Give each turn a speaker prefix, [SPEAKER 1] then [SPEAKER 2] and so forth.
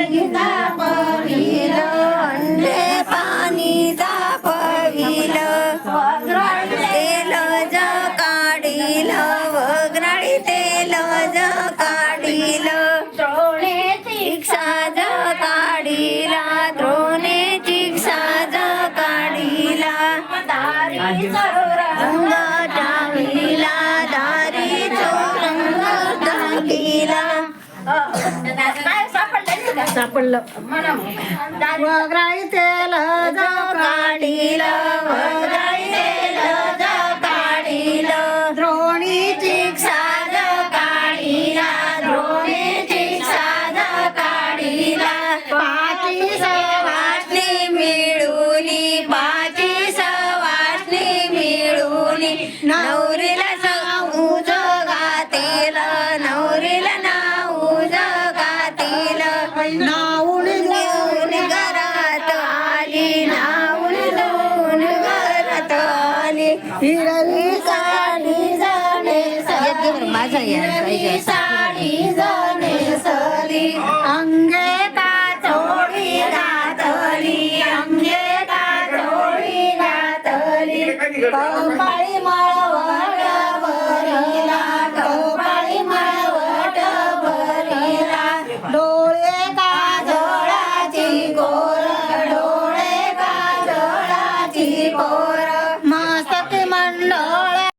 [SPEAKER 1] पाणी तापविल अंडे पाणी तापविल तेल ज काढील वगराळी तेल ज काढील द्रोणे साज काढीला द्रोणे साज काढीला रंग टांगीला दारी रंग टांगीला.
[SPEAKER 2] सापडलं. वगराई तेल
[SPEAKER 1] काढील वगराळी तेल काढील.
[SPEAKER 2] द्रोणीची
[SPEAKER 1] साज काढीला द्रोणीची काढीला.
[SPEAKER 2] पाची
[SPEAKER 1] सवासनी मिळूनी पाची सवासनी मिळूनी नवरीला
[SPEAKER 2] नाऊन
[SPEAKER 1] घेऊन घरात आली नाऊन घेऊन घरात आली.
[SPEAKER 2] हिरवी
[SPEAKER 1] साडी जाणे हिरवी साडी जाणे सरी
[SPEAKER 2] अंगे
[SPEAKER 1] चोळी घातली अंगे चोळी घातली